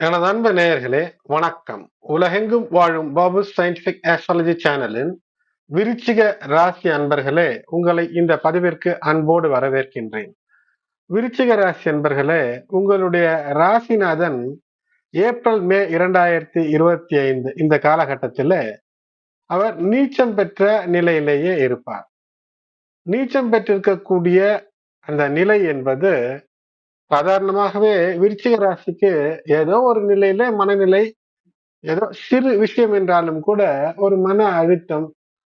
எனது அன்பு நேயர்களே வணக்கம். உலகெங்கும் வாழும் பாபு சயின்டிபிக் ஆஸ்ட்ராலஜி சேனலின் விருச்சிக ராசி அன்பர்களே உங்களை இந்த பதிவிற்கு அன்போடு வரவேற்கின்றேன். விருச்சிக ராசி அன்பர்களே உங்களுடைய ராசிநாதன் ஏப்ரல் மே இரண்டாயிரத்தி இருபத்தி ஐந்து இந்த காலகட்டத்தில் அவர் நீச்சம் பெற்ற நிலையிலேயே இருப்பார். நீச்சம் பெற்றிருக்கக்கூடிய அந்த நிலை என்பது சாதாரணமாகவே விருச்சிக ராசிக்கு ஏதோ ஒரு நிலையில மனநிலை ஏதோ சிறு விஷயம் என்றாலும் கூட ஒரு மன அழுத்தம்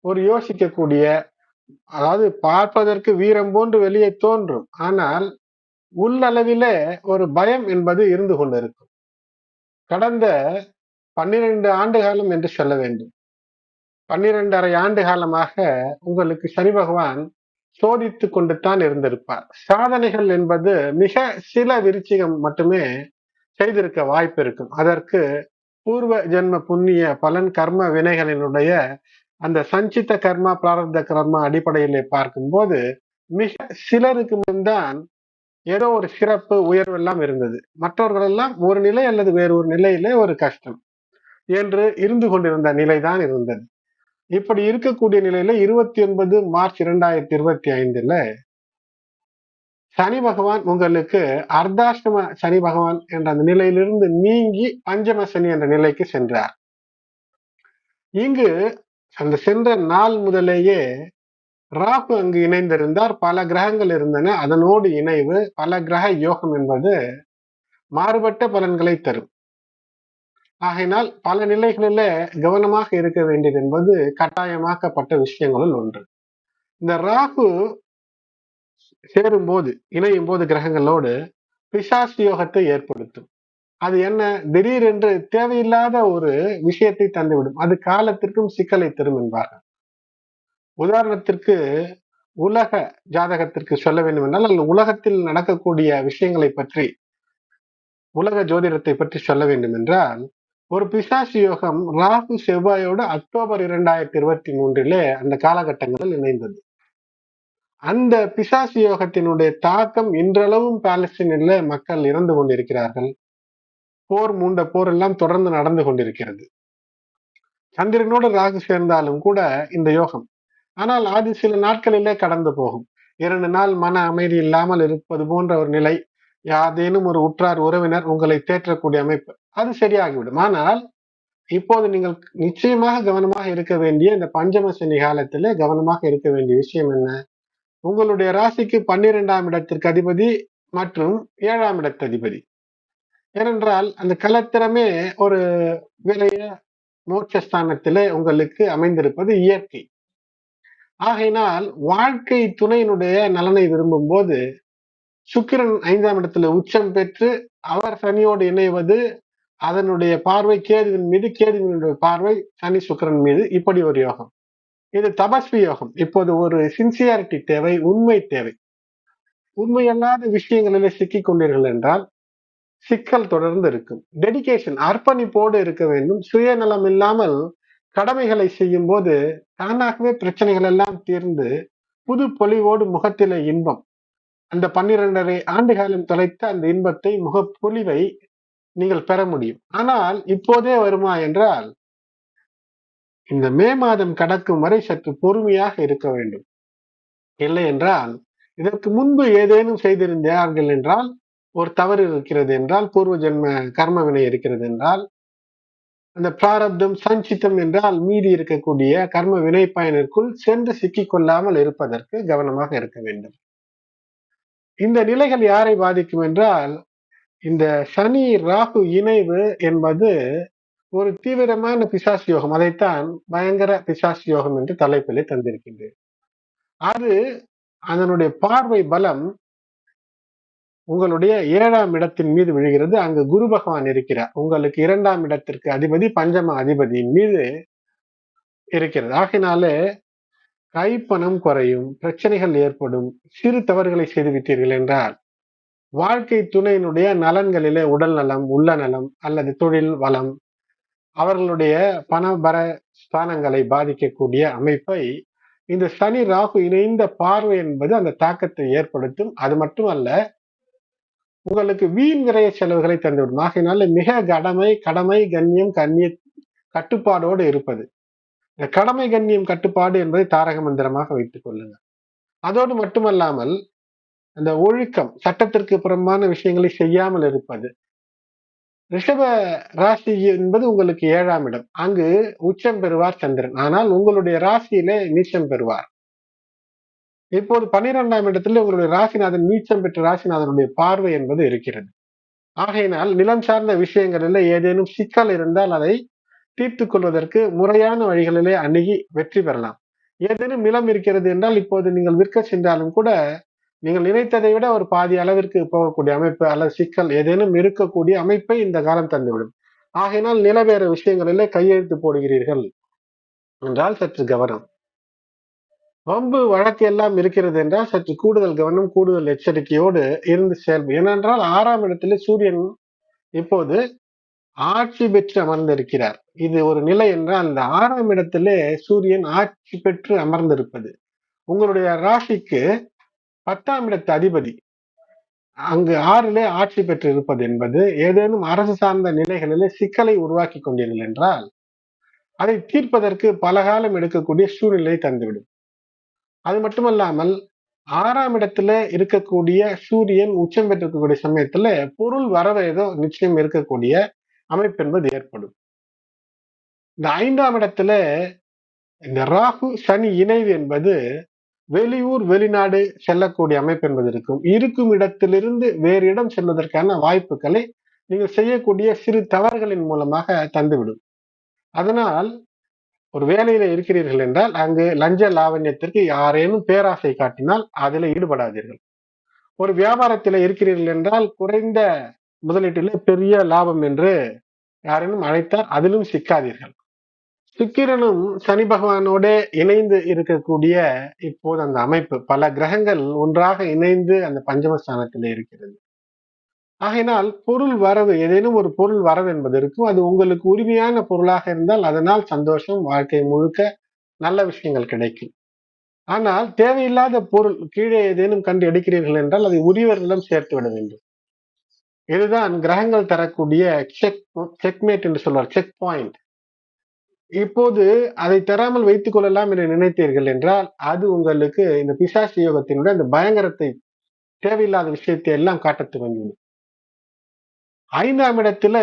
ஒரு யோசிக்கக்கூடிய அதாவது பார்ப்பதற்கு வீரம் போன்று வெளியே தோன்றும். ஆனால் உள்ளளவிலே ஒரு பயம் என்பது இருந்து கொண்டிருக்கும். கடந்த பன்னிரண்டு ஆண்டு காலம் என்று சொல்ல வேண்டும். பன்னிரண்டரை ஆண்டு காலமாக உங்களுக்கு சனி பகவான் சோதித்து கொண்டுத்தான் இருந்திருப்பார். சாதனைகள் என்பது மிக சில விருச்சிகம் மட்டுமே செய்திருக்க வாய்ப்பு இருக்கும். அதற்கு பூர்வ ஜென்ம புண்ணிய பலன் கர்ம வினைகளினுடைய அந்த சஞ்சித்த கர்மா பிராரப்த கர்மா அடிப்படையிலே பார்க்கும்போது மிக சிலருக்கு முன்தான் ஏதோ ஒரு சிறப்பு உயர்வு எல்லாம் இருந்தது. மற்றவர்கள் எல்லாம் ஒரு நிலை அல்லது வேறு ஒரு நிலையிலே ஒரு கஷ்டம் என்று இருந்து கொண்டிருந்த நிலைதான் இருந்தது. இப்படி இருக்கக்கூடிய நிலையில இருபத்தி ஒன்பது மார்ச் இரண்டாயிரத்தி இருபத்தி ஐந்துல சனி பகவான் உங்களுக்கு அர்த்தாஷ்டம சனி பகவான் என்ற அந்த நிலையிலிருந்து நீங்கி பஞ்சம சனி என்ற நிலைக்கு சென்றார். இங்கு அந்த சென்ற நாள் முதலேயே ராகு அங்கு இணைந்திருந்தார். பல கிரகங்கள் இருந்தன. அதனோடு இணைவு பல கிரக யோகம் என்பது மாறுபட்ட பலன்களை தரும். ஆகையினால் பல நிலைகளில கவனமாக இருக்க வேண்டியது என்பது கட்டாயமாக்கப்பட்ட விஷயங்களுள் ஒன்று. இந்த ராகு சேரும் போது இணையும் போது கிரகங்களோடு பிசாசு யோகத்தை ஏற்படுத்தும். அது என்ன? திடீரென்று தேவையில்லாத ஒரு விஷயத்தை தந்துவிடும். அது காலத்திற்கும் சிக்கலை தரும் என்பார்கள். உதாரணத்திற்கு உலக ஜாதகத்திற்கு சொல்ல வேண்டும் என்றால் அல்லது உலகத்தில் நடக்கக்கூடிய விஷயங்களை பற்றி உலக ஜோதிடத்தை பற்றி சொல்ல வேண்டும் என்றால் ஒரு பிசாசு யோகம் ராகு செவ்வாயோடு அக்டோபர் இரண்டாயிரத்தி இருபத்தி மூன்றிலே அந்த காலகட்டங்களில் இணைந்தது. அந்த பிசாசு யோகத்தினுடைய தாக்கம் இன்றளவும் பாலஸ்தீனில் மக்கள் இறந்து கொண்டிருக்கிறார்கள். போர் மூண்ட போர் எல்லாம் தொடர்ந்து நடந்து கொண்டிருக்கிறது. சந்திரனோடு ராகு சேர்ந்தாலும் கூட இந்த யோகம். ஆனால் அது சில நாட்களிலே கடந்து போகும். இரண்டு நாள் மன அமைதி இல்லாமல் இருப்பது போன்ற ஒரு நிலை யாதேனும் ஒரு உற்றார் உறவினர் உங்களை தேற்றக்கூடிய அமைப்பு. அது சரியாகிவிடும். ஆனால் இப்போது நீங்கள் நிச்சயமாக கவனமாக இருக்க வேண்டிய இந்த பஞ்சம சனி காலத்துல கவனமாக இருக்க வேண்டிய விஷயம் என்ன? உங்களுடைய ராசிக்கு பன்னிரெண்டாம் இடத்திற்கு அதிபதி மற்றும் ஏழாம் இடத்து அதிபதி. ஏனென்றால் அந்த கலத்திரமே ஒரு விலைய மோட்சஸ்தானத்திலே உங்களுக்கு அமைந்திருப்பது இயற்கை. ஆகையினால் வாழ்க்கை துணையினுடைய நலனை விரும்பும் போது சுக்கிரன் ஐந்தாம் இடத்துல உச்சம் பெற்று அவர் சனியோடு இணைவது அதனுடைய பார்வை கேதுவின் மீது கேதுவினுடைய பார்வை சனி சுக்கரன் மீது. இப்படி ஒரு யோகம். இது தபஸ்வி யோகம். இப்போது ஒரு சின்சியாரிட்டி தேவை உண்மை தேவை. உண்மையல்லாத விஷயங்களிலே சிக்கிக் கொண்டீர்கள் என்றால் சிக்கல் தொடர்ந்து இருக்கும். டெடிகேஷன் அர்ப்பணிப்போடு இருக்க வேண்டும். சுயநலம் இல்லாமல் கடமைகளை செய்யும் போது தானாகவே பிரச்சனைகள் எல்லாம் தீர்ந்து புது பொலிவோடு முகத்திலே இன்பம். அந்த பன்னிரண்டரை ஆண்டு காலம் தொலைத்த அந்த இன்பத்தை முகப்பொழிவை நீங்கள் பெற முடியும். ஆனால் இப்போதே வருமா என்றால் இந்த மே மாதம் கடக்கும் வரை சற்று பொறுமையாக இருக்க வேண்டும். இல்லை என்றால் இதற்கு முன்பு ஏதேனும் செய்திருந்தார்கள் என்றால் ஒரு தவறு இருக்கிறது என்றால் பூர்வ ஜென்ம கர்ம வினை இருக்கிறது என்றால் அந்த பிராரப்தம் சஞ்சித்தம் என்றால் மீதி இருக்கக்கூடிய கர்ம வினை பயனிற்குள் சென்று சிக்கிக் கொள்ளாமல் இருப்பதற்கு கவனமாக இருக்க வேண்டும். இந்த நிலைகள் யாரை பாதிக்கும் என்றால் இந்த சனி ராகு இணைவு என்பது ஒரு தீவிரமான பிசாஸ் யோகம். அதைத்தான் பயங்கர பிசாஸ் யோகம் என்று தலைப்பிலே தந்திருக்கின்றேன் அது அதனுடைய பார்வை பலம் உங்களுடைய ஏழாம் இடத்தின் மீது விழுகிறது. அங்கு குரு பகவான் இருக்கிறார். உங்களுக்கு இரண்டாம் இடத்திற்கு அதிபதி பஞ்சம அதிபதியின் மீது இருக்கிறது. ஆகினாலே கைப்பணம் குறையும் பிரச்சனைகள் ஏற்படும் சிறு தவறுகளை செய்துவிட்டீர்கள் என்றால் வாழ்க்கை துணையினுடைய நலன்களிலே உடல் நலம் உள்ள நலம் அல்லது தொழில் வளம் அவர்களுடைய பணபர ஸ்தானங்களை பாதிக்கக்கூடிய அமைப்பை இந்த சனி ராகு இணைந்த பார்வை என்பது அந்த தாக்கத்தை ஏற்படுத்தும். அது மட்டுமல்ல உங்களுக்கு வீண் விரைய செலவுகளை தந்துவிடும். ஆகையினால மிக கடமை கடமை கண்ணியம் கண்ணிய கட்டுப்பாடோடு இருப்பது. இந்த கடமை கண்ணியம் கட்டுப்பாடு என்பதை தாரக மந்திரமாக வைத்துக் கொள்ளுங்கள். அதோடு மட்டுமல்லாமல் அந்த ஒழுக்கம் சட்டத்திற்கு புறம்பான விஷயங்களை செய்யாமல் இருப்பது. ரிஷப ராசி என்பது உங்களுக்கு ஏழாம் இடம். அங்கு உச்சம் பெறுவார் சந்திரன். ஆனால் உங்களுடைய ராசியிலே நீச்சம் பெறுவார். இப்போது பன்னிரெண்டாம் இடத்துல உங்களுடைய ராசிநாதன் நீச்சம் பெற்ற ராசிநாதனுடைய பார்வை என்பது இருக்கிறது. ஆகையினால் நிலம் சார்ந்த விஷயங்களில் ஏதேனும் சிக்கல் இருந்தால் அதை தீர்த்து கொள்வதற்கு முறையான வழிகளிலே அணுகி வெற்றி பெறலாம். ஏதேனும் நிலம் இருக்கிறது என்றால் இப்போது நீங்கள் விற்க சென்றாலும் கூட நீங்கள் நினைத்ததை விட ஒரு பாதி அளவிற்கு போகக்கூடிய அமைப்பு அல்லது சிக்கல் ஏதேனும் இருக்கக்கூடிய அமைப்பை இந்த காலம் தந்துவிடும். ஆகையினால் நிலவேற விஷயங்களிலே கையெழுத்து போடுகிறீர்கள் என்றால் சற்று கவனம். வம்பு வழக்கு எல்லாம் இருக்கிறது என்றால் சற்று கூடுதல் கவனம் கூடுதல் எச்சரிக்கையோடு இருந்து செயல்பு ஏனென்றால் ஆறாம் இடத்திலே சூரியன் இப்போது ஆட்சி பெற்று அமர்ந்திருக்கிறார். இது ஒரு நிலை என்றால் அந்த ஆறாம் இடத்திலே சூரியன் ஆட்சி பெற்று அமர்ந்திருப்பது. உங்களுடைய ராசிக்கு பத்தாம் இடத்து அதிபதி. அங்கு ஆறிலே ஆட்சி பெற்று இருப்பது என்பது ஏதேனும் அரசு சார்ந்த நிலைகளிலே சிக்கலை உருவாக்கி கொண்டீர்கள் என்றால் அதை தீர்ப்பதற்கு பல காலம் எடுக்கக்கூடிய சூழ்நிலை தந்துவிடும். அது மட்டுமல்லாமல் ஆறாம் இடத்துல இருக்கக்கூடிய சூரியன் உச்சம் பெற்றிருக்கக்கூடிய சமயத்துல பொருள் வரவு ஏதோ நிச்சயம் இருக்கக்கூடிய அமைப்பு என்பது ஏற்படும். இந்த ஐந்தாம் இடத்துல இந்த ராகு சனி இணைவு என்பது வெளியூர் வெளிநாடு செல்லக்கூடிய அமைப்பு என்பது இருக்கும். இருக்கும் இடத்திலிருந்து வேறு இடம் செல்வதற்கான வாய்ப்புகளை நீங்கள் செய்யக்கூடிய சிறு தவறுகளின் மூலமாக தந்துவிடும். அதனால் ஒரு வேலையில இருக்கிறீர்கள் என்றால் அங்கு லஞ்ச லாவண்யத்திற்கு யாரேனும் பேராசை காட்டினால் அதில் ஈடுபடாதீர்கள். ஒரு வியாபாரத்தில் இருக்கிறீர்கள் என்றால் குறைந்த முதலீட்டிலே பெரிய லாபம் என்று யாரேனும் அழைத்தால் அதிலும் சிக்காதீர்கள். சுக்கிரனும் சனி பகவானோட இணைந்து இருக்கக்கூடிய இப்போது அந்த அமைப்பு. பல கிரகங்கள் ஒன்றாக இணைந்து அந்த பஞ்சமஸ்தானத்தில் இருக்கிறது. ஆகையினால் பொருள் வரவு ஏதேனும் ஒரு பொருள் வரவு என்பது இருக்கும். அது உங்களுக்கு உரிமையான பொருளாக இருந்தால் அதனால் சந்தோஷம் வாழ்க்கை முழுக்க நல்ல விஷயங்கள் கிடைக்கும். ஆனால் தேவையில்லாத பொருள் கீழே ஏதேனும் கண்டு எடுக்கிறீர்கள் என்றால் அதை உரியவர்களிடம் சேர்த்து விட வேண்டும். இதுதான் கிரகங்கள் தரக்கூடிய செக் செக்மேட் என்று சொல்வார். செக் பாயிண்ட் இப்போது அதை தராமல் வைத்துக் கொள்ளலாம் என்று நினைத்தீர்கள் என்றால் அது உங்களுக்கு இந்த பிசாசி யோகத்தினுடைய அந்த பயங்கரத்தை தேவையில்லாத விஷயத்தை எல்லாம் காட்ட துவங்கிவிடும் ஐந்தாம் இடத்துல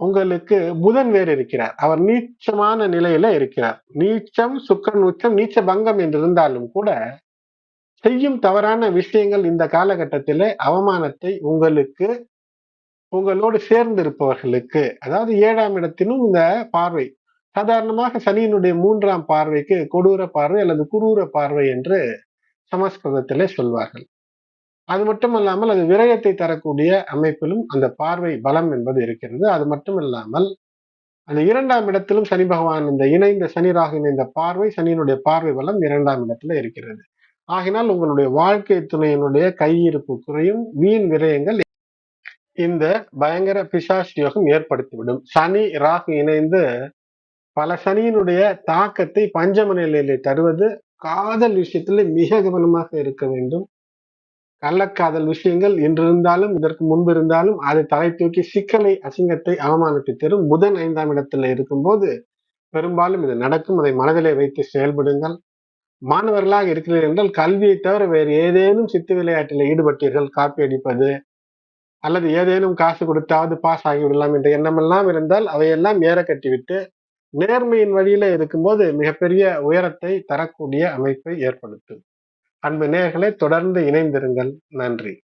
உங்களுக்கு புதன் வேறு இருக்கிறார். அவர் நீச்சமான நிலையில இருக்கிறார். நீச்சம் சுக்கரன் உச்சம் நீச்ச பங்கம் என்று இருந்தாலும் கூட செய்யும் தவறான விஷயங்கள் இந்த காலகட்டத்தில அவமானத்தை உங்களுக்கு உங்களோடு சேர்ந்து இருப்பவர்களுக்கு அதாவது ஏழாம் இடத்திலும் இந்த பார்வை சாதாரணமாக சனியினுடைய மூன்றாம் பார்வைக்கு கொடூர பார்வை அல்லது குரூர பார்வை என்று சமஸ்கிருதத்திலே சொல்வார்கள். அது மட்டும் இல்லாமல் அது விரயத்தை தரக்கூடிய அமைப்பிலும் அந்த பார்வை பலம் என்பது இருக்கிறது. அது மட்டும் இல்லாமல் அந்த இரண்டாம் இடத்திலும் சனி பகவான் இந்த இணைந்த சனி ராகு இணைந்த பார்வை சனியினுடைய பார்வை பலம் இரண்டாம் இடத்துல இருக்கிறது. ஆகினால் உங்களுடைய வாழ்க்கை துணையினுடைய கையிருப்பு குறையும் வீண் விரயங்கள் இந்த பயங்கர பிசாஸ் யோகம் ஏற்படுத்திவிடும். சனி ராகு இணைந்து பல சனியினுடைய தாக்கத்தை பஞ்சம நிலையிலே தருவது காதல் விஷயத்துல மிக கவனமாக இருக்க வேண்டும். கள்ளக்காதல் விஷயங்கள் இன்று இருந்தாலும் இதற்கு முன்பு இருந்தாலும் அதை தலை தூக்கி சிக்கலை அசிங்கத்தை அவமானத்தை தரும். புதன் ஐந்தாம் இடத்துல இருக்கும்போது பெரும்பாலும் இது நடக்கும். அதை மனதிலே வைத்து செயல்படுங்கள். மாணவர்களாக இருக்கிறீர்கள் என்றால் கல்வியை தவிர வேறு ஏதேனும் சித்து விளையாட்டில் ஈடுபட்டீர்கள் காப்பி அடிப்பது அல்லது ஏதேனும் காசு கொடுத்தாவது பாஸ் ஆகிவிடலாம் என்ற எண்ணமெல்லாம் இருந்தால் அவையெல்லாம் ஏற கட்டிவிட்டு நேர்மையின் வழியில இருக்கும்போது மிகப்பெரிய உயரத்தை தரக்கூடிய அமைப்பை ஏற்படுத்தும். அன்பு நேர்களை தொடர்ந்து இணைந்திருங்கள். நன்றி.